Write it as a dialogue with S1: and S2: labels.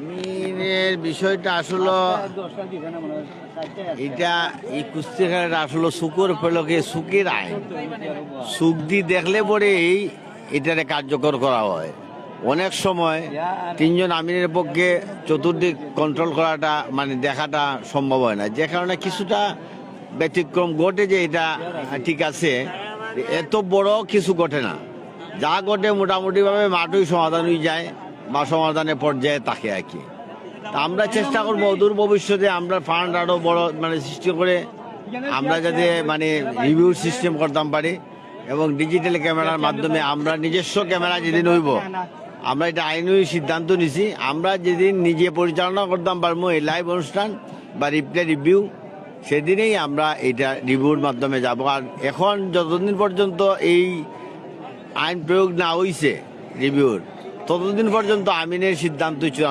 S1: আমিনের বিষয়টা আসলে এটা এই কুস্তি খেলাটা আসলে সুকুর ফেলকে সুখের আইন সুখ দেখলে পরেই এটারে কার্যকর করা হয়। অনেক সময় তিনজন আমিনের পক্ষে চতুর্দিক কন্ট্রোল করাটা মানে দেখাটা সম্ভব হয় না। যে কারণে কিছুটা ব্যতিক্রম ঘটে যে এটা ঠিক আছে, এত বড় কিছু ঘটে না। যা ঘটে মোটামুটিভাবে মাঠই সমাধান হয়ে যায়। বা সমাধানের পর্যায়ে থাকে আর কি। আমরা চেষ্টা করব, অদূর ভবিষ্যতে আমরা ফান্ড আরও বড় মানে সৃষ্টি করে আমরা যাতে মানে রিভিউ সিস্টেম করতাম পারি এবং ডিজিটাল ক্যামেরার মাধ্যমে আমরা নিজস্ব ক্যামেরা যেদিন হইব, আমরা এটা আইনই সিদ্ধান্ত নিছি। আমরা যেদিন নিজে পরিচালনা করতাম পারব, এই লাইভ অনুষ্ঠান বা রিপ্লে রিভিউ সেদিনেই আমরা এটা রিভিউর মাধ্যমে যাব। আর এখন যতদিন পর্যন্ত এই আইন প্রয়োগ না হইছে রিভিউর ততদিন পর্যন্ত আমিনের সিদ্ধান্ত চূড়ান্ত